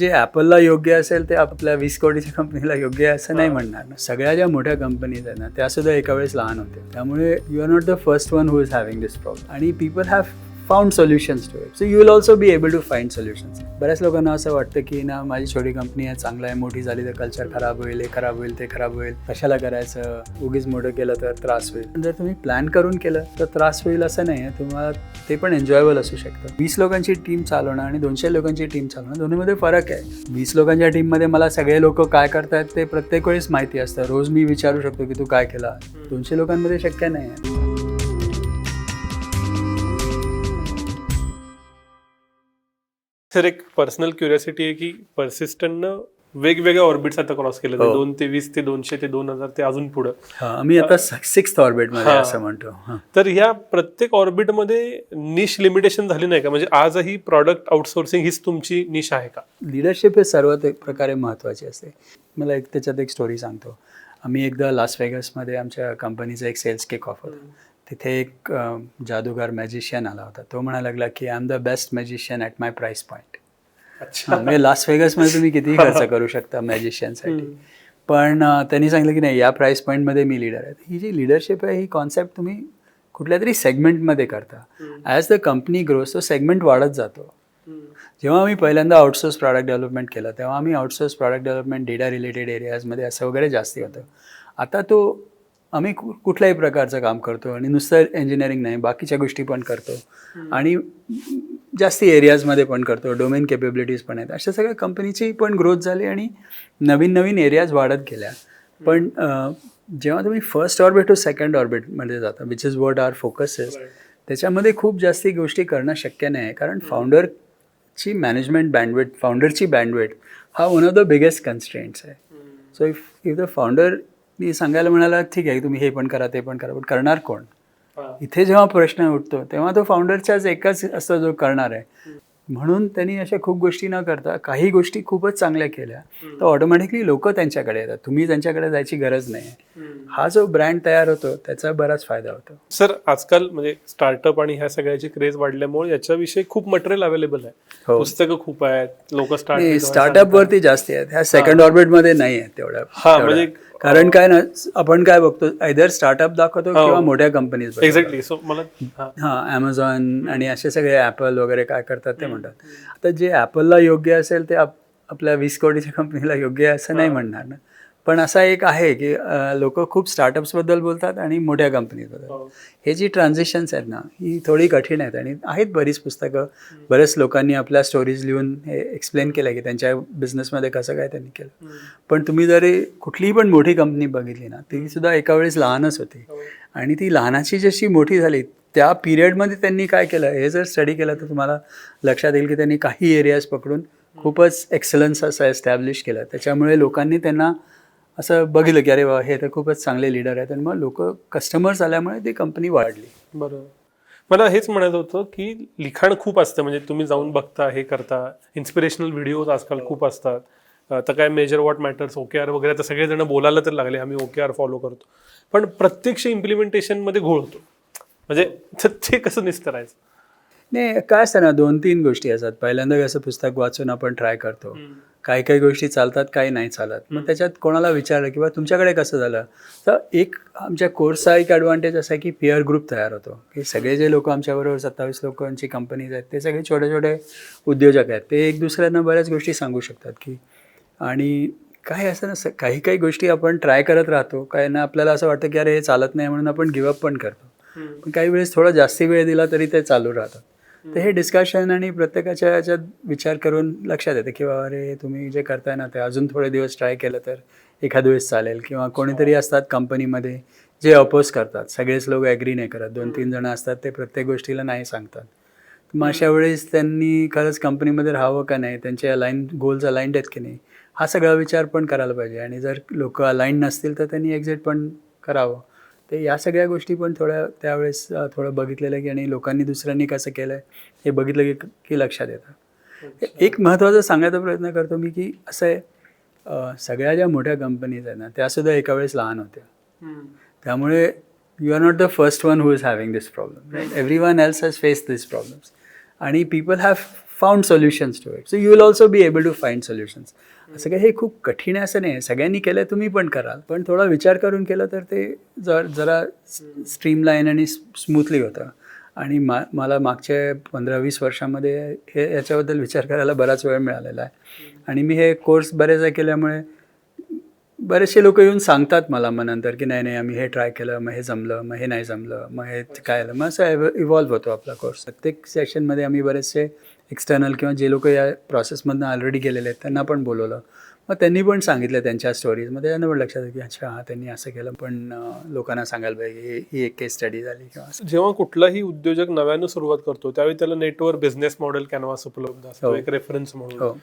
जे ॲपलला योग्य असेल ते आपल्या वीस कोटीच्या कंपनीला योग्य आहे असं नाही म्हणणार. ना सगळ्या ज्या मोठ्या कंपनीज आहेत ना त्या सुद्धा एका वेळेस लहान होते. त्यामुळे you are not the first one who is having this problem आणि people have found solutions to it so you will also be able to find solutions बऱ्याच लोकांना असं वाटतं की ना माझी छोटी कंपनी आहे चांगलं आहे मोठी झाली तर कल्चर खराब होईल हे खराब होईल ते खराब होईल. कशाला करायचं? उगीच मोठं केलं तर त्रास होईल. जर तुम्ही प्लॅन करून केलं तर त्रास होईल असं नाही आहे. तुम्हाला ते पण एन्जॉयबल असू शकतं. वीस लोकांची टीम चालवणं आणि दोनशे लोकांची टीम चालवणं दोन्हीमध्ये फरक आहे. वीस लोकांच्या टीममध्ये मला सगळे लोक काय करतायत ते प्रत्येक वेळेस माहिती असतं. रोज मी विचारू शकतो की तू काय केला. दोनशे लोकांमध्ये शक्य नाही आहे. सर एक पर्सनल क्युरियोसिटी आहे की पर्सिस्टंटनं वेगवेगळ्या ऑर्बिट्स आता क्रॉस केले हो. दोन ते वीस ते दोनशे ते दोन हजार ते अजून पुढं. हा, आम्ही आता सिक्स ऑर्बिटमध्ये हा. असं म्हणतो. हा. तर ह्या प्रत्येक ऑर्बिटमध्ये निश लिमिटेशन झाली नाही का? म्हणजे आजही प्रॉडक्ट आउटसोर्सिंग हीच तुमची निश आहे का? लिडरशिप हे सर्व ते प्रकारे महत्त्वाचे असते. मला एक त्याच्यात एक स्टोरी सांगतो. आम्ही एकदा लास वेगसमध्ये आमच्या कंपनीचं एक सेल्स केक ऑफ होतं तिथे एक जादूगार मॅजिशियन आला होता. तो म्हणायला लागला की I am the best magician at my price point अच्छा. म्हणजे लास वेगसमध्ये तुम्ही कितीही खर्च करू शकता मॅजिशियनसाठी पण त्यांनी सांगितलं की नाही या प्राईस पॉईंटमध्ये मी लिडर आहे. ही जी लिडरशिप आहे ही कॉन्सेप्ट तुम्ही कुठल्या तरी सेगमेंटमध्ये करता. ॲज द कंपनी ग्रोस तो सेगमेंट वाढत जातो. जेव्हा आम्ही पहिल्यांदा आउटसोर्स प्रॉडक्ट डेव्हलपमेंट केलं तेव्हा आम्ही outsource product development data related एरियाजमध्ये असं वगैरे जास्ती होतं. आता तो आम्ही कु- कुठल्याही प्रकारचं काम करतो आणि नुसतं इंजिनिअरिंग नाही बाकीच्या गोष्टी पण करतो. आणि जास्ती एरियाजमध्ये पण करतो डोमेन केपेबिलिटीज पण आहेत. अशा सगळ्या कंपनीची पण ग्रोथ झाली आणि नवीन नवीन एरियाज वाढत गेल्या. पण जेव्हा तुम्ही फर्स्ट ऑर्बिट टू सेकंड ऑर्बिटमध्ये जाता which is what are focuses त्याच्यामध्ये खूप जास्ती गोष्टी करणं शक्य नाही आहे. कारण फाउंडरची मॅनेजमेंट बँडवेट फाउंडरची बँडवेट हा one of the biggest constraints आहे. So if if the founder मी सांगायला म्हणाला ठीक आहे तुम्ही हे पण करा ते पण करा पण करणार कोण? इथे जेव्हा प्रश्न उठतो तेव्हा तो फाउंडरच्याच एकाच असतो जो करणार आहे. म्हणून त्यांनी अशा खूप गोष्टी न करता काही गोष्टी खूपच चांगल्या केल्या. तर ऑटोमॅटिकली लोक त्यांच्याकडे येतात. तुम्ही त्यांच्याकडे जायची गरज नाही. हा जो ब्रँड तयार होतो त्याचा बराच फायदा होतो. सर आजकाल म्हणजे स्टार्टअप आणि ह्या सगळ्याची क्रेज वाढल्यामुळे याच्याविषयी खूप मटेरियल अवेलेबल आहे. हो. पुस्तकं खूप आहेत लोक स्टार्टअप वरती जास्ती आहेत. ह्या सेकंड ऑर्बिटमध्ये नाही आहेत तेवढ्या. हा, तेवढ्या. म्हणजे- कारण काय ना आपण काय बघतो आयदर स्टार्टअप दाखवतो हो. किंवा मोठ्या कंपनीज एक्झॅक्टली सो मला हा. ॲमेझॉन आणि असे सगळे ॲपल वगैरे काय करतात ते म्हणतात. आता जे ॲपलला योग्य असेल ते आप- आपल्या वीस कोटीच्या कंपनीला योग्य आहे असं नाही म्हणणार ना. पण असा एक आहे की लोक खूप स्टार्टअप्सबद्दल बोलतात आणि मोठ्या कंपनीबद्दल हो. हे जी ट्रान्झिशन्स आहेत ना ही थोडी कठीण आहेत आणि आहेत बरीच पुस्तकं. बरेच लोकांनी आपल्या स्टोरीज लिहून हे एक्सप्लेन केलं की त्यांच्या बिझनेसमध्ये कसं काय त्यांनी केलं. पण तुम्ही जर हे कुठलीही पण मोठी कंपनी बघितली ना ती सुद्धा एका वेळेस लहानच होती. आणि ती लहानाची जशी मोठी झाली त्या पिरियडमध्ये त्यांनी काय केलं हे जर स्टडी केलं तर तुम्हाला लक्षात येईल की त्यांनी काही एरियाज पकडून खूपच एक्सलन्स असं एस्टॅब्लिश केलं. त्याच्यामुळे लोकांनी त्यांना असं बघितलं की अरे वा हे तर खूपच चांगले लीडर आहेत. आणि मग लोक कस्टमर्स आल्यामुळे ती कंपनी वाढली. बरोबर मला हेच म्हणायचं होतं की लिखाण खूप असतं. म्हणजे तुम्ही जाऊन बघता हे करता. इन्स्पिरेशनल व्हिडिओज आजकाल खूप असतात. आता काय major what matters okay are वगैरे आता सगळेजण बोलायला तर लागले आम्ही ओके आर फॉलो करतो. पण प्रत्यक्ष इम्प्लिमेंटेशनमध्ये घोळ होतो. म्हणजे त- कसं निस्तरायचं? नाही काय असतं ना दोन तीन गोष्टी असतात. पहिल्यांदा कसं पुस्तक वाचून आपण ट्राय करतो. काही काही गोष्टी चालतात काही नाही चालत. मग त्याच्यात कोणाला विचारलं किंवा तुमच्याकडे कसं झालं? तर एक आमच्या कोर्सचा एक ॲडव्हान्टेज असा आहे की पिअर ग्रुप तयार होतो. की सगळे जे लोक आमच्याबरोबर सत्तावीस लोकांची कंपनीज आहेत ते सगळे छोटे छोटे उद्योजक आहेत. ते एक दुसऱ्यांना बऱ्याच गोष्टी सांगू शकतात की आणि काय असं ना काही काही गोष्टी आपण ट्राय करत राहतो. काय ना आपल्याला असं वाटतं की अरे हे चालत नाही म्हणून आपण गिवअप पण करतो. पण काही वेळेस थोडा जास्ती वेळ दिला तरी ते चालू राहतं तर हे डिस्कशन आणि प्रत्येकाच्या याच्यात विचार करून लक्षात येते की बाबा अरे तुम्ही जे करताय ना ते अजून थोडे दिवस ट्राय केलं तर एखाद वेळेस चालेल. किंवा कोणीतरी असतात कंपनीमध्ये जे अपोज करतात. सगळेच लोक ॲग्री नाही करत. दोन तीन जण असतात ते प्रत्येक गोष्टीला नाही सांगतात. मग अशा वेळेस त्यांनी खरंच कंपनीमध्ये राहावं का नाही त्यांचे अलाईन गोल्स अलाइंड आहेत की नाही हा सगळा विचार पण करायला पाहिजे. आणि जर लोक अलाइंड नसतील तर त्यांनी एक्झिट पण करावं. तर या सगळ्या गोष्टी पण थोड्या त्यावेळेस थोडं बघितलेलं की आणि लोकांनी दुसऱ्यांनी कसं केलं आहे हे बघितलं की की लक्षात येतं. एक महत्त्वाचं सांगायचा प्रयत्न करतो मी की असं आहे सगळ्या ज्या मोठ्या कंपनीज आहेत ना त्यासुद्धा एका वेळेस लहान होत्या. त्यामुळे you are not the first one who is having this problem every one else has face this problems आणि people have found solutions to it so you will also be able to find solutions असं काही हे खूप कठीण आहे असं नाही सगळ्यांनी केलं तुम्ही पण कराल. पण थोडा विचार करून केलं तर ते जर जरा स्ट्रीमलाईन आणि स्मूथली होतं. आणि मा मला मागच्या पंधरा वीस वर्षामध्ये हे याच्याबद्दल विचार करायला बराच वेळ मिळालेला आहे. आणि मी हे कोर्स बरेचदा केल्यामुळे बरेचसे लोक येऊन सांगतात मला मग नंतर की नाही नाही आम्ही हे ट्राय केलं मग हे जमलं मग हे नाही जमलं मग हे काय आलं? मग असं इव्हॉल्व्ह होतो आपला कोर्स प्रत्येक सेशनमध्ये आम्ही बरेचसे एक्सटर्नल किंवा जे लोक या प्रोसेसमधनं ऑलरेडी गेलेले आहेत त्यांना पण बोलवलं. मग त्यांनी पण सांगितलं त्यांच्या स्टोरीज मग त्यांना पण लक्षात की अच्छा हा त्यांनी असं केलं. पण लोकांना सांगायला पाहिजे ही- ही एक केस स्टडी झाली किंवा जेव्हा कुठलाही उद्योजक नव्यानं सुरुवात करतो त्यावेळी त्याला नेटवर बिझनेस मॉडेल कॅनव्हास उपलब्ध असतो. हो. एक रेफरन्स म्हणून. हो.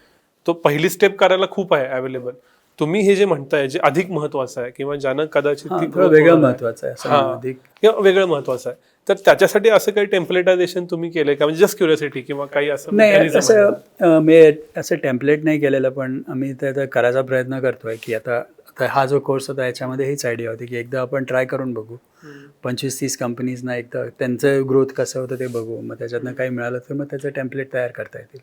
तो पहिली स्टेप करायला खूप आहे अवेलेबल तुम्ही हे जे म्हणताय जे अधिक महत्वाचं आहे किंवा ज्यानं कदाचित वेगळं होणार आहे, अधिक किंवा वेगळं महत्वाचं आहे. तर त्याच्यासाठी असं काही टेम्पलेटायझेशन तुम्ही केलंय का? म्हणजे जस्ट क्युरियोसिटी किंवा काही असं नाही असं मी असं टेम्पलेट नाही केलेलं पण आम्ही ते आता करायचा प्रयत्न करतोय की आता आता हा जो कोर्स होता याच्यामध्ये हीच आयडिया होती की एकदा आपण ट्राय करून बघू. पंचवीस तीस कंपनीजना एकदा त्यांचं ग्रोथ कसं होतं ते बघू. मग त्याच्यातनं काही मिळालं तर मग त्याचं टेम्पलेट तयार करता येतील.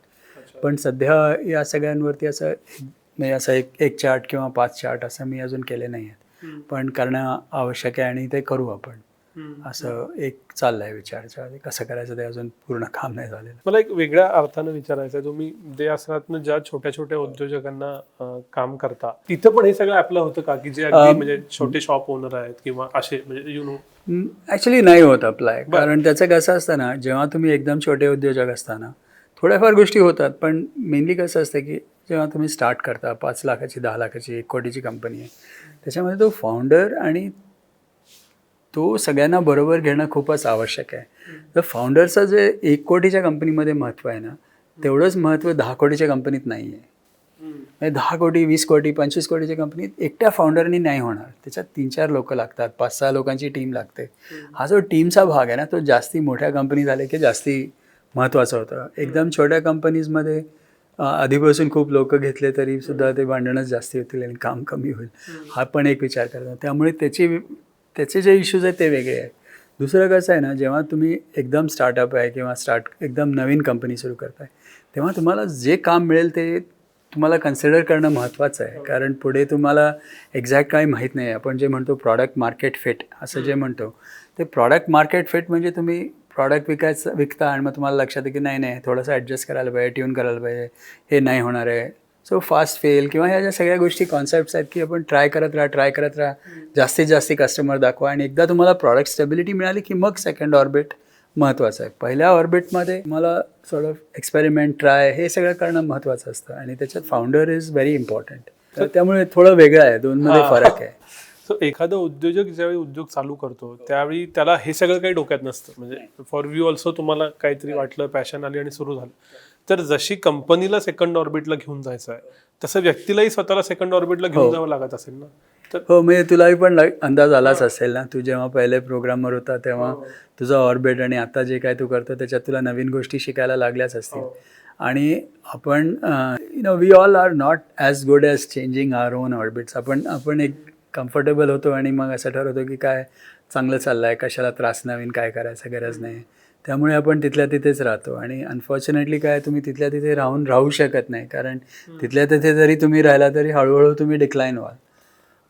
पण सध्या या सगळ्यांवरती असं म्हणजे असं एक एक चार्ट किंवा पाच चार्ट असं मी अजून केले नाही आहेत. पण करणं आवश्यक आहे आणि ते करू आपण. असं एक चाललंय विचारच्या कसं करायचं ते अजून पूर्ण काम नाही झालेलं. मला एक वेगळ्या अर्थानं विचारायचं आहे. तुम्ही दे आसरातनं ज्या छोट्या छोट्या उद्योजकांना काम करता तिथं पण हे सगळं आपलं होतं का? की जे म्हणजे छोटे शॉप ओनर आहेत किंवा असे म्हणजे यु नो ॲक्च्युली नाही होत अप्लाय. कारण त्याचं कसं असतं ना जेव्हा तुम्ही एकदम छोटे उद्योजक असताना थोड्याफार गोष्टी होतात पण मेनली कसं असतं की जेव्हा तुम्ही स्टार्ट करता पाच लाखाची दहा लाखाची एक कोटीची कंपनी आहे त्याच्यामध्ये तो फाउंडर आणि तो सगळ्यांना बरोबर घेणं खूपच आवश्यक आहे. तर फाउंडरचं जे एक कोटीच्या कंपनीमध्ये महत्त्व आहे ना तेवढंच महत्त्व दहा कोटीच्या कंपनीत नाही आहे दहा कोटी वीस कोटी पंचवीस कोटीच्या कंपनीत एकट्या फाउंडरनी नाही होणार. त्याच्यात तीन चार लोक लागतात पाच सहा लोकांची टीम लागते. हा जो टीमचा भाग आहे ना तो जास्ती मोठ्या कंपनी झाले की जास्ती महत्त्वाचं होतं. एकदम छोट्या कंपनीजमध्ये आधीपासून खूप लोक घेतले तरी सुद्धा ते भांडणच जास्ती होतील आणि काम कमी होईल. हा पण एक विचार करतात. त्यामुळे त्याची त्याचे जे इश्यूज आहेत ते वेगळे आहेत. दुसरं कसं आहे ना जेव्हा तुम्ही एकदम स्टार्टअप आहे किंवा स्टार्ट एकदम नवीन कंपनी सुरू करताय तेव्हा तुम्हाला जे काम मिळेल ते तुम्हाला कन्सिडर करणं महत्त्वाचं आहे. कारण पुढे तुम्हाला एक्झॅक्ट काही माहीत नाही. आपण जे म्हणतो प्रॉडक्ट मार्केट फिट असं जे म्हणतो ते प्रॉडक्ट मार्केट फिट म्हणजे तुम्ही प्रॉडक्ट विकायचं विकता आणि मग तुम्हाला लक्षात आहे की नाही नाही थोडंसं ॲडजस्ट करायला पाहिजे ट्यून करायला पाहिजे. हे नाही होणार आहे. सो फास्ट फेल किंवा ह्या ज्या सगळ्या गोष्टी कॉन्सेप्ट्स आहेत की आपण ट्राय करत राहा ट्राय करत राहा जास्तीत जास्त कस्टमर दाखवा आणि एकदा तुम्हाला प्रॉडक्ट स्टेबिलिटी मिळाली की मग सेकंड ऑर्बिट महत्त्वाचं आहे. पहिल्या ऑर्बिटमध्ये मला थोडं एक्सपेरिमेंट ट्राय हे सगळं करणं महत्त्वाचं असतं आणि त्याच्यात फाउंडर इज व्हेरी इम्पॉर्टंट तर त्यामुळे थोडं वेगळं आहे दोनमध्ये. फरक आहे. सो एखादा उद्योजक ज्यावेळी उद्योग चालू करतो त्यावेळी त्याला हे सगळं काही डोक्यात नसतं. म्हणजे फॉर व्ह्यू ऑल्सो तुम्हाला काहीतरी वाटलं पॅशन आली आणि सुरू झालं. तर जशी कंपनीला सेकंड ऑर्बिटला घेऊन जायचं आहे तसं व्यक्तीलाही स्वतःला सेकंड ऑर्बिटला घेऊन हो. जावं लागत असेल ना? तर हो म्हणजे तुलाही पण अंदाज आलाच असेल ना? तू जेव्हा पहिले प्रोग्रामवर होता तेव्हा तुझं ऑर्बिट आणि आता जे काय तू करतो त्याच्यात तुला नवीन गोष्टी शिकायला लागल्याच असतील. आणि आपण you know we all are not as good as changing our own orbits आपण आपण एक कम्फर्टेबल होतो आणि मग असं ठरवतो की काय चांगलं चाललं आहे कशाला त्रास नवीन काय करायचं गरज नाही. त्यामुळे आपण तिथल्या तिथेच राहतो. आणि अनफॉर्च्युनेटली काय तुम्ही तिथल्या तिथे राहून राहू शकत नाही. कारण तिथल्या तिथे जरी तुम्ही राहिला तरी हळूहळू तुम्ही डिक्लाईन व्हाल.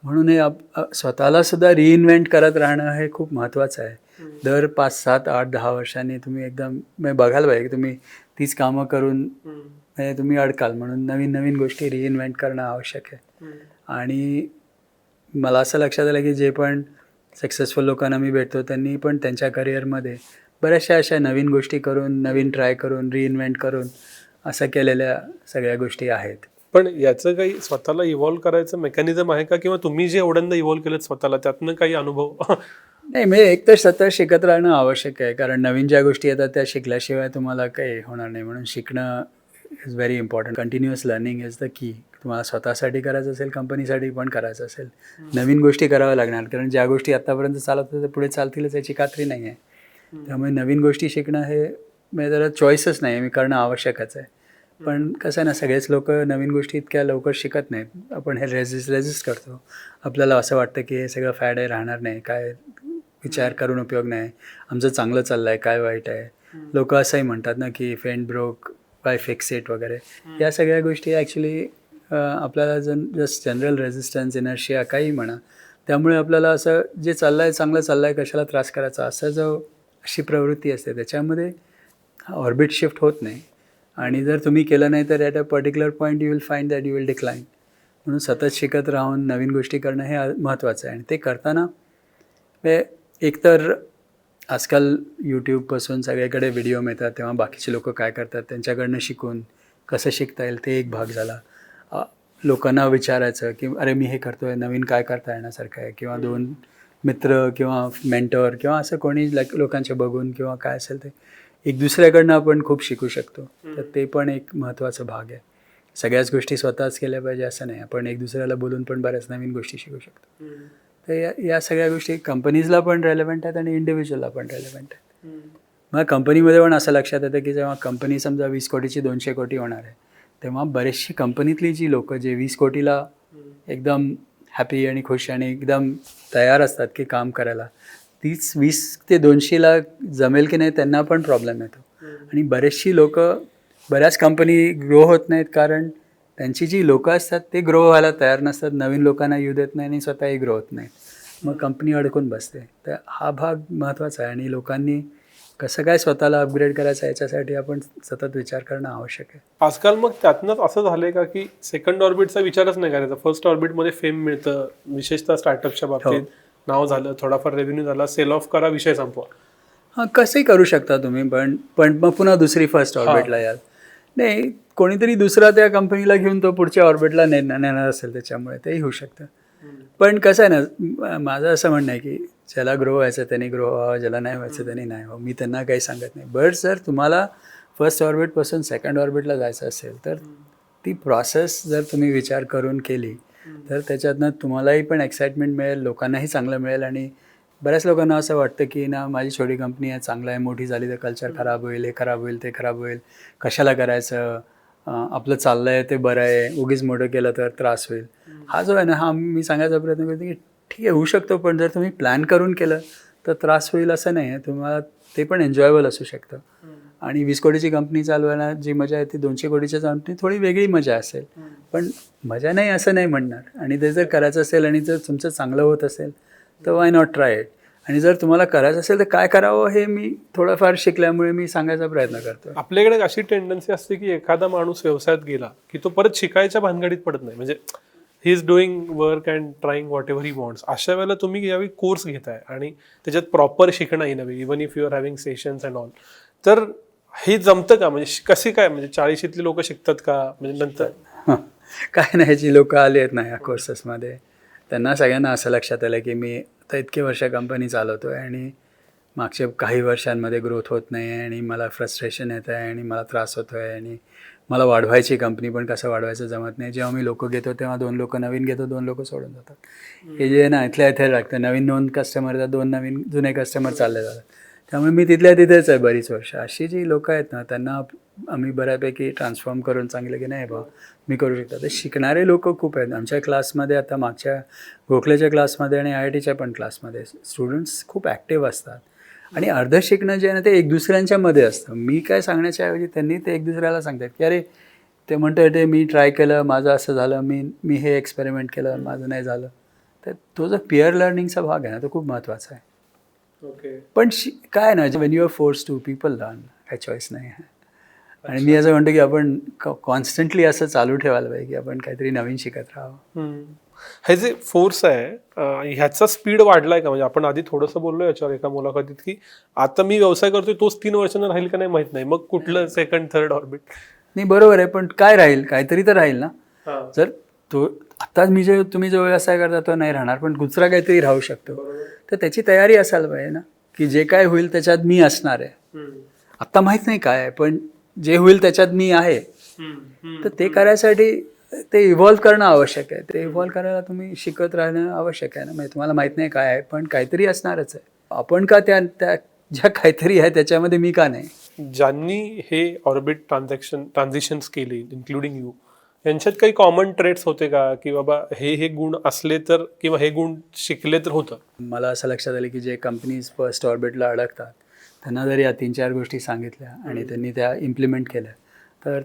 म्हणून हे आप अ- स्वतःला सुद्धा रिइन्व्हेंट करत राहणं हे खूप महत्त्वाचं आहे. दर पाच सात आठ दहा वर्षांनी तुम्ही एकदम म्हणजे बघायला पाहिजे की तुम्ही तीच कामं करून म्हणजे तुम्ही अडकाल. म्हणून नवीन नवीन गोष्टी रिइन्व्हेंट करणं आवश्यक आहे. आणि मला असं लक्षात आलं की जे पण सक्सेसफुल लोकांना मी भेटतो त्यांनी पण त्यांच्या करिअरमध्ये बऱ्याचशा अशा नवीन गोष्टी करून नवीन ट्राय करून रिइन्व्हेंट करून असं केलेल्या सगळ्या गोष्टी आहेत. पण याचं काही स्वतःला इव्हॉल्व्ह करायचं मेकॅनिझम आहे का? किंवा तुम्ही जे एवढ्यांदा इव्हॉल्व्ह केलं स्वतःला त्यातनं काही अनुभव? नाही म्हणजे एक तर सतत शिकत राहणं आवश्यक आहे. कारण नवीन ज्या गोष्टी येतात त्या शिकल्याशिवाय तुम्हाला काही होणार नाही. म्हणून शिकणं is very important continuous learning is the key तुम्हाला स्वतःसाठी करायचं असेल कंपनीसाठी पण करायचं असेल. नवीन गोष्टी कराव्या लागणार. कारण ज्या गोष्टी आत्तापर्यंत चालत होत्या त्या पुढे चालतीलच याची खात्री नाही आहे त्यामुळे नवीन गोष्टी शिकणं हे म्हणजे जरा चॉईसच नाही मी करणं आवश्यकच आहे. पण कसं आहे ना सगळेच लोक नवीन गोष्टी इतक्या लवकर शिकत नाहीत. आपण हे रेजिस्ट रेजिस्ट करतो. आपल्याला असं वाटतं की हे सगळं फॅड आहे राहणार नाही. काय विचार करून उपयोग नाही. आमचं चांगलं चाललं आहे काय वाईट आहे? लोक असंही म्हणतात ना की फेंड ब्रोक बाय फिक्सेट वगैरे. या सगळ्या गोष्टी ॲक्च्युली आपल्याला जन जस्ट जनरल रेझिस्टन्स इनर्शिया काही म्हणा त्यामुळे आपल्याला असं जे चाललं आहे चांगलं चाललं आहे कशाला त्रास करायचा? असं जो अशी प्रवृत्ती असते. त्याच्यामध्ये ऑर्बिट शिफ्ट होत नाही. आणि जर तुम्ही केलं नाही तर at a particular point you will find that you will decline म्हणून सतत शिकत राहून नवीन गोष्टी करणं हे महत्त्वाचं आहे. आणि ते करताना हे एकतर आजकाल यूट्यूबपासून सगळीकडे व्हिडिओ मिळतात तेव्हा बाकीचे लोक काय करतात त्यांच्याकडनं शिकून कसं शिकता येईल ते एक भाग झाला. लोकांना विचारायचं की अरे मी हे करतो आहे नवीन काय करता येण्यासारखं आहे? किंवा दोन मित्र किंवा मेंटर किंवा असं कोणी लोकांचे बघून किंवा काय असेल ते एक दुसऱ्याकडनं आपण खूप शिकू शकतो. तर ते पण एक महत्त्वाचा भाग आहे. सगळ्याच गोष्टी स्वतःच केल्या पाहिजे असं नाही. आपण एक दुसऱ्याला बोलून पण बऱ्याच नवीन गोष्टी शिकू शकतो. तर या या सगळ्या गोष्टी कंपनीजला पण रेलेवंट आहेत आणि इंडिव्हिज्युअलला पण रेलेवंट आहेत. मग कंपनीमध्ये पण असं लक्षात येतं की जेव्हा कंपनी समजा वीस कोटीची दोनशे कोटी होणार आहे तेव्हा बरेचशी कंपनीतली जी लोकं जे वीस कोटीला एकदम हॅपी आणि खुश आणि एकदम तयार असतात की काम करायला. तीच वीस ते दोनशेला जमेल की नाही त्यांना पण प्रॉब्लेम येतो. आणि बरेचशी लोक बऱ्याच कंपनी ग्रो होत नाहीत कारण त्यांची जी लोकं असतात ते ग्रो व्हायला तयार नसतात. नवीन लोकांना येऊ देत नाही आणि स्वतःही ग्रो होत नाहीत मग कंपनी अडकून बसते. तर हा भाग महत्त्वाचा आहे आणि लोकांनी कसं काय स्वतःला अपग्रेड करायचं याच्यासाठी आपण सतत विचार करणं आवश्यक आहे. आजकाल मग त्यातनंच असं झालंय का की सेकंड ऑर्बिटचा विचारच नाही करायचा. फर्स्ट ऑर्बिटमध्ये फेम मिळतं विशेषतः स्टार्टअपच्या बाबतीत. नाव झालं थोडाफार रेव्हेन्यू झाला सेल ऑफ करा विषय संपवा. हां कसंही करू शकता तुम्ही पण पण मग पुन्हा दुसरी फर्स्ट ऑर्बिटला याल. नाही कोणीतरी दुसरा त्या कंपनीला घेऊन तो पुढच्या ऑर्बिटला नेणार असेल त्याच्यामुळे तेही होऊ शकतं. पण कसं आहे ना माझं असं म्हणणं आहे की ज्याला ग्रो व्हायचं त्यांनी ग्रो व्हावं ज्याला नाही व्हायचं त्यांनी नाही व्हावं. मी त्यांना काही सांगत नाही. बट जर तुम्हाला फर्स्ट ऑर्बिटपासून सेकंड ऑर्बिटला जायचं असेल तर ती प्रोसेस जर तुम्ही विचार करून केली तर त्याच्यातनं तुम्हालाही पण एक्साइटमेंट मिळेल लोकांनाही चांगलं मिळेल आणि बऱ्याच लोकांना असं वाटतं की ना माझी छोटी कंपनी आहे चांगलं आहे मोठी झाली तर कल्चर खराब होईल हे खराब होईल ते खराब होईल. कशाला करायचं? आपलं चाललं आहे ते बरं आहे. उगीच मोठं केलं तर त्रास होईल. हा जो आहे ना हा मी सांगायचा प्रयत्न करतो की ठीक आहे होऊ शकतो पण जर तुम्ही प्लॅन करून केलं तर त्रास होईल असं नाही. आहे तुम्हाला ते पण एन्जॉयबल असू शकतं. आणि वीस कोटीची कंपनी चालवायला जी मजा आहे ती दोनशे कोटीच्या कंपनी थोडी वेगळी मजा असेल. पण मजा नाही असं नाही म्हणणार. आणि ते जर करायचं असेल आणि जर तुमचं चांगलं होत असेल तर वाय नॉट ट्राय इट आणि जर तुम्हाला करायचं असेल तर काय करावं हे मी थोडंफार शिकल्यामुळे मी सांगायचा प्रयत्न करतो आपल्याकडे अशी टेंडन्सी असते की एखादा माणूस व्यवसायात गेला की तो परत शिकायच्या भानगडीत पडत नाही. म्हणजे he is doing work and trying whatever he wants अशा वेळेला तुम्ही यावेळी कोर्स घेताय आणि त्याच्यात प्रॉपर शिकणं ही नवी even if you are having sessions and all तर हे जमतं का? म्हणजे कसे कशी काय? म्हणजे चाळीशीतली लोक शिकतात का? म्हणजे नंतर काय नाही जी लोकं आली आहेत ना या कोर्सेसमध्ये त्यांना सगळ्यांना असं लक्षात आलं की मी आता इतके वर्ष कंपनी चालवतो आहे आणि मागच्या काही वर्षांमध्ये ग्रोथ होत नाही आहे आणि मला फ्रस्ट्रेशन येत आहे आणि मला त्रास होतो आहे आणि मला वाढवायची कंपनी पण कसं वाढवायचं जमत नाही. जेव्हा मी लोकं घेतो तेव्हा दोन लोकं नवीन घेतो दोन लोकं सोडून जातात. हे जे ना इथल्या इथे लागतं. नवीन दोन कस्टमर येतात दोन नवीन जुने कस्टमर चालले जातात. त्यामुळे मी तिथल्या तिथेच आहे बरीच वर्ष. अशी जी लोकं आहेत ना त्यांना आम्ही बऱ्यापैकी ट्रान्सफॉर्म करून सांगितलं की नाही बा मी करू शकतो. तर शिकणारे लोक खूप आहेत. आमच्या क्लासमध्ये आता मागच्या गोखलेच्या क्लासमध्ये आणि आय आय टीच्या पण क्लासमध्ये स्टुडंट्स खूप ॲक्टिव्ह असतात. आणि अर्ध शिकणं जे आहे ना ते एक दुसऱ्यांच्या मध्ये असतं. मी काय सांगण्याच्या ऐवजी त्यांनी ते एक दुसऱ्याला सांगतात की अरे ते म्हणतात ते मी ट्राय केलं माझं असं झालं मी मी हे एक्सपेरिमेंट केलं माझं नाही झालं. तर तो जो पिअर लर्निंगचा भाग आहे ना तो खूप महत्त्वाचा आहे. ओके पण शि काय ना when you are force to people learn काय चॉईस नाही आहे. आणि मी असं म्हणतो की आपण कॉन्स्टंटली असं चालू ठेवायला पाहिजे की आपण काहीतरी नवीन शिकत राहावं. हे जे फोर्स आहे ह्याचा स्पीड वाढलाय का? म्हणजे आपण आधी थोडंसं बोललो याच्यावर एका मुलाखतीत की आता मी व्यवसाय करतोय तोच तीन वर्षांना राहील का नाही माहीत नाही. मग कुठलं सेकंड थर्ड ऑर्बिट नाही बरोबर आहे पण काय राहील? काहीतरी तर राहील ना. जर तो आता मी जे तुम्ही जो व्यवसाय करता तो नाही राहणार पण दुसरा काहीतरी राहू शकतो. तर त्याची तयारी असायला पाहिजे ना की जे काय होईल त्याच्यात मी असणार आहे. आत्ता माहीत नाही काय आहे पण जे होईल त्याच्यात मी आहे. तर ते करायसाठी ते इव्हॉल्व करणं आवश्यक आहे. ते इव्हॉल्व करायला तुम्ही शिकत राहणं आवश्यक आहे ना. म्हणजे तुम्हाला माहीत नाही काय आहे पण काहीतरी असणारच आहे. आपण का त्या त्या ज्या काहीतरी आहे त्याच्यामध्ये मी का नाही? ज्यांनी हे ऑर्बिट ट्रान्झॅक्शन ट्रान्झिशन्स केली इन्क्लुडिंग यू यांच्यात काही कॉमन ट्रेड्स होते का? की बाबा हे हे गुण असले तर किंवा हे गुण शिकले तर होतं? मला असं लक्षात आलं की जे कंपनीज फर्स्ट ऑर्बिटला अडकतात त्यांना जर या तीन चार गोष्टी सांगितल्या आणि त्यांनी त्या इम्प्लिमेंट केल्या तर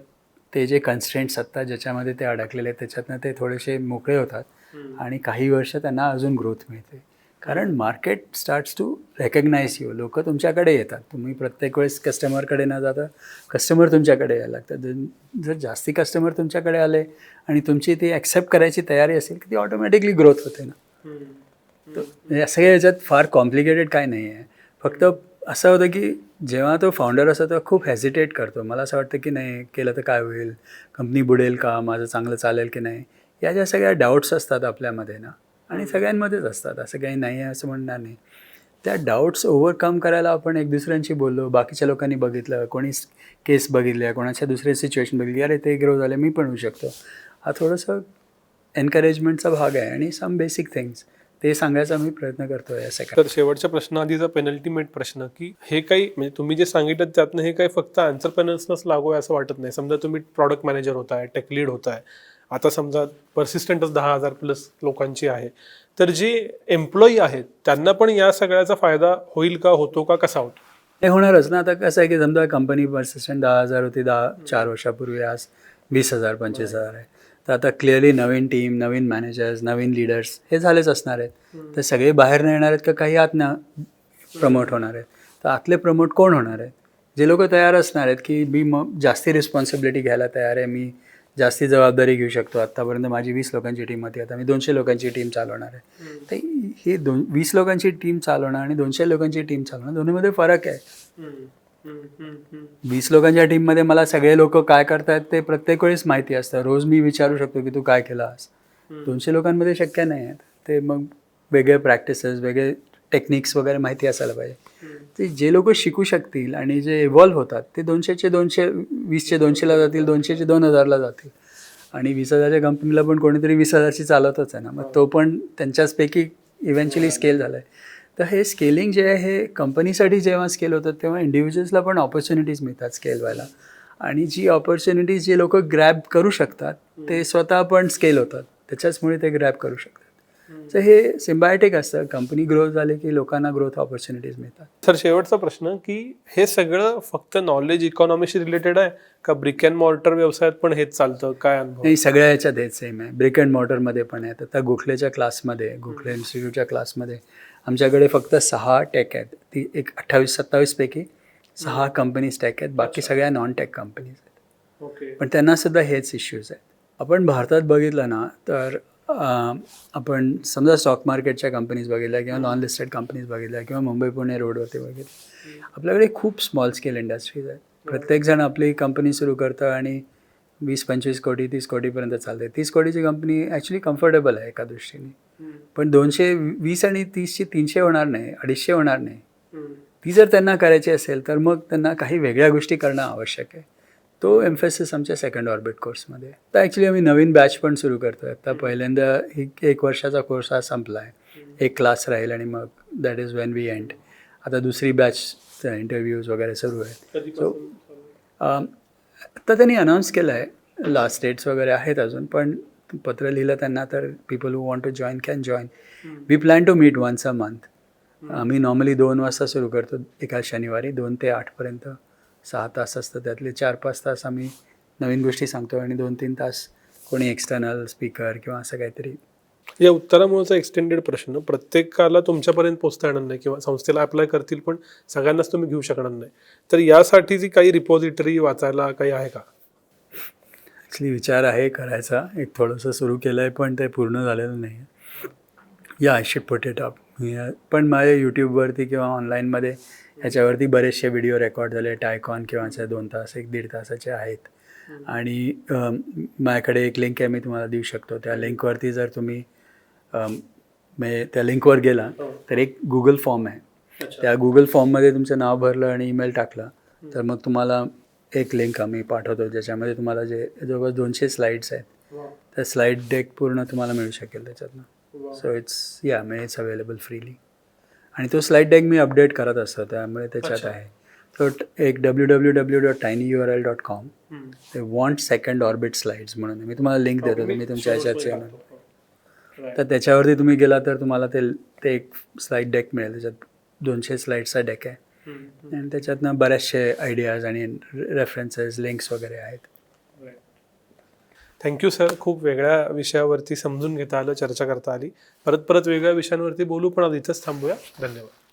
ते जे कन्स्ट्रेंट्स असतात ज्याच्यामध्ये ते अडकलेले आहेत त्याच्यातनं ते थोडेसे मोकळे होतात आणि काही वर्ष त्यांना अजून ग्रोथ मिळते. कारण market starts to recognize you लोक तुमच्याकडे येतात. तुम्ही प्रत्येक वेळेस कस्टमरकडे न जाता कस्टमर तुमच्याकडे यायला लागतात. जर- जास्ती कस्टमर तुमच्याकडे आले आणि तुमची ती ॲक्सेप्ट करायची तयारी असेल की ती ऑटोमॅटिकली ग्रोथ होते ना. तर असं काही याच्यात फार कॉम्प्लिकेटेड काय नाही आहे फक्त असं होतं की जेव्हा तो फाउंडर असतो तेव्हा खूप हेजिटेट करतो. मला असं वाटतं की नाही केलं तर काय होईल? कंपनी बुडेल का? माझं चांगलं चालेल की नाही? या ज्या सगळ्या डाऊट्स असतात आपल्यामध्ये ना आणि सगळ्यांमध्येच असतात. असं काही नाही आहे असं म्हणणार नाही. त्या डाऊट्स ओव्हरकम करायला आपण एक दुसऱ्यांशी बोललो. बाकीच्या लोकांनी बघितलं कोणी केस बघितल्या कोणाच्या दुसऱ्या सिच्युएशन बघितली. अरे ते ग्रो झाले मी पण होऊ शकतो. हा थोडंसं एनकरेजमेंटचा भाग आहे आणि सम बेसिक थिंग्स ते सांगायचा मी प्रयत्न करतो या सेकंड तर शेवटच्या प्रश्नाआधीचा पेनल्टीमेट प्रश्न की हे काही म्हणजे तुम्ही जे सांगितलं त्यातनं हे काही फक्त आन्सरप्रेनर्सनच लागू आहे असं वाटत नाही. समजा तुम्ही प्रॉडक्ट मॅनेजर होताय टेक लीड होताय. आता समजा पर्सिस्टंटच दहा हजार प्लस लोकांची आहे. तर जे एम्प्लॉई आहेत त्यांना पण या सगळ्याचा फायदा होईल का होतो का कसा होतो? ते होणारच ना. आता कसं आहे की समजा कंपनी पर्सिस्टंट दहा हजार होती दहा चार वर्षापूर्वी आज वीस हजार पंचवीस हजार आहे. तर आता क्लिअरली नवीन टीम नवीन मॅनेजर्स नवीन लीडर्स हे झालेच असणार आहेत. तर सगळे बाहेर येणार आहेत का काही आत ना प्रमोट होणार आहेत. तर आतले प्रमोट कोण होणार आहेत? जे लोक तयार असणार आहेत की मी मग जास्ती रिस्पॉन्सिबिलिटी घ्यायला तयार आहे मी जास्ती जबाबदारी घेऊ शकतो. आत्तापर्यंत माझी वीस लोकांची टीम होती आता मी दोनशे लोकांची टीम चालवणार आहे. तर ही दोन वीस लोकांची टीम चालवणं आणि दोनशे लोकांची टीम चालवणं दोन्हीमध्ये फरक आहे. वीस लोकांच्या टीममध्ये मला सगळे लोक काय करतायत ते प्रत्येक वेळेस माहिती असतं. रोज मी विचारू शकतो की तू काय केलास. दोनशे लोकांमध्ये शक्य नाही आहे ते मग वेगळे प्रॅक्टिसेस वेगळे टेक्निक्स वगैरे माहिती असायला पाहिजे. ते जे लोक शिकू शकतील आणि जे इव्हॉल्व्ह होतात ते दोनशेचे दोनशे वीसचे दोनशेला जातील दोनशेचे दोन हजारला जातील. आणि वीस हजारच्या कंपनीला पण कोणीतरी वीस हजारची चालवतच आहे ना. मग तो पण त्यांच्याचपैकी इव्हेंच्युअली स्केल झाला आहे तर हे स्केलिंग जे आहे हे कंपनीसाठी जेव्हा स्केल होतात तेव्हा इंडिव्हिज्युअल्सला पण ऑपॉर्च्युनिटीज मिळतात स्केल व्हायला. आणि जी ऑपॉर्च्युनिटीज जे लोक ग्रॅब करू शकतात ते स्वतः पण स्केल होतात. त्याच्याचमुळे ते ग्रॅब करू शकतात. तर हे सिम्बायोटिक असतं. कंपनी ग्रोथ झाली की लोकांना ग्रोथ ऑपॉर्च्युनिटीज मिळतात. सर शेवटचा प्रश्न की हे सगळं फक्त नॉलेज इकॉनॉमीशी रिलेटेड आहे का ब्रिक अँड मॉर्टर व्यवसायात पण हेच चालतं? काय अनुभव? नाही सगळ्या ह्याच्यात हेच सेम आहे. ब्रिक अँड मॉटरमध्ये पण आहेत आता गोखलेच्या क्लासमध्ये गोखले इन्स्टिट्यूटच्या क्लासमध्ये आमच्याकडे फक्त सहा टेक आहेत. ती एक अठ्ठावीस सत्तावीसपैकी सहा कंपनीज टेक आहेत. बाकी सगळ्या नॉन टेक कंपनीज आहेत. पण त्यांना सुद्धा हेच इश्यूज आहेत. आपण भारतात बघितलं ना तर आपण समजा स्टॉक मार्केटच्या कंपनीज बघितल्या किंवा नॉन लिस्टेड कंपनीज बघितल्या किंवा मुंबई पुणे रोडवरती बघितलं आपल्याकडे खूप स्मॉल स्केल इंडस्ट्रीज आहेत. प्रत्येकजण आपली कंपनी सुरू करतं आणि वीस पंचवीस कोटी तीस कोटीपर्यंत चालते तीस कोटीची कंपनी ॲक्च्युली कम्फर्टेबल आहे एका दृष्टीने. पण दोनशे वीस आणि तीसची तीनशे होणार नाही अडीचशे होणार नाही. ती जर त्यांना करायची असेल तर मग त्यांना काही वेगळ्या गोष्टी करणं आवश्यक आहे. तो एम्फेसिस आमच्या सेकंड ऑर्बिट कोर्समध्ये तर ॲक्च्युली आम्ही नवीन बॅच पण सुरू करतो आहे आता पहिल्यांदा एक एक वर्षाचा कोर्स हा संपला आहे एक क्लास राहील आणि मग that is when we end आता दुसरी बॅच इंटरव्ह्यूज वगैरे सुरू आहेत. सो आता त्यांनी अनाऊन्स केलं आहे लास्ट डेट्स वगैरे आहेत अजून पण पत्र लिहिलं त्यांना तर people who want to join can join we plan to meet once a month आम्ही नॉर्मली दोन वाजता सुरू करतो एका शनिवारी दोन ते आठपर्यंत सहा तास असतं त्यातले चार पाच तास आम्ही नवीन गोष्टी सांगतो आणि दोन तीन तास कोणी एक्सटर्नल स्पीकर किंवा असं काहीतरी. या उत्तरामुळेचा एक्सटेंडेड प्रश्न प्रत्येकाला तुमच्यापर्यंत पोहोचता येणार नाही किंवा संस्थेला अप्लाय करतील पण सगळ्यांनाच तुम्ही घेऊ शकणार नाही. तर यासाठीची काही रिपॉझिटरी वाचायला काही आहे का? ॲक्च्युली विचार आहे करायचा. एक थोडंसं सुरू केलं आहे पण ते पूर्ण झालेलं नाही. या I ship put it up पण माझ्या यूट्यूबवरती किंवा ऑनलाईनमध्ये ह्याच्यावरती बरेचसे व्हिडिओ रेकॉर्ड झाले. टायकॉन किंवा असे दोन तास एक दीड तासाचे आहेत. आणि माझ्याकडे एक लिंक आहे मी तुम्हाला देऊ शकतो. त्या लिंकवरती जर तुम्ही म्हणजे त्या लिंकवर गेला तर एक गुगल फॉर्म आहे. त्या गुगल फॉर्ममध्ये तुमचं नाव भरलं आणि ईमेल टाकला तर मग तुम्हाला एक लिंक आम्ही पाठवतो ज्याच्यामध्ये तुम्हाला जे जवळपास दोनशे स्लाईड्स आहेत त्या स्लाईड डेक पूर्ण तुम्हाला मिळू शकेल त्याच्यातनं. सो इट्स या मे इट्स अवेलेबल फ्रीली आणि तो स्लाईड डेक मी अपडेट करत असतो त्यामुळे त्याच्यात. आहे. तो एक W W W dot tiny U R L dot com ते वॉन्ट सेकंड ऑर्बिट स्लाइड्स म्हणून. मी तुम्हाला लिंक देतो तुम्ही तुमच्या ह्याच्यात. तर त्याच्यावरती तुम्ही गेला तर तुम्हाला ते ते एक स्लाईड डेक मिळेल. त्याच्यात दोनशे स्लाईडचा डेक आहे. आणि त्याच्यातनं बऱ्याचशे आयडियाज आणि रेफरन्सेस लिंक्स वगैरे आहेत. थँक्यू सर खूप वेगळ्या विषयावरती समजून घेता आलं चर्चा करता आली. परत परत वेगळ्या विषयांवरती बोलू पण इथंच थांबूया. धन्यवाद.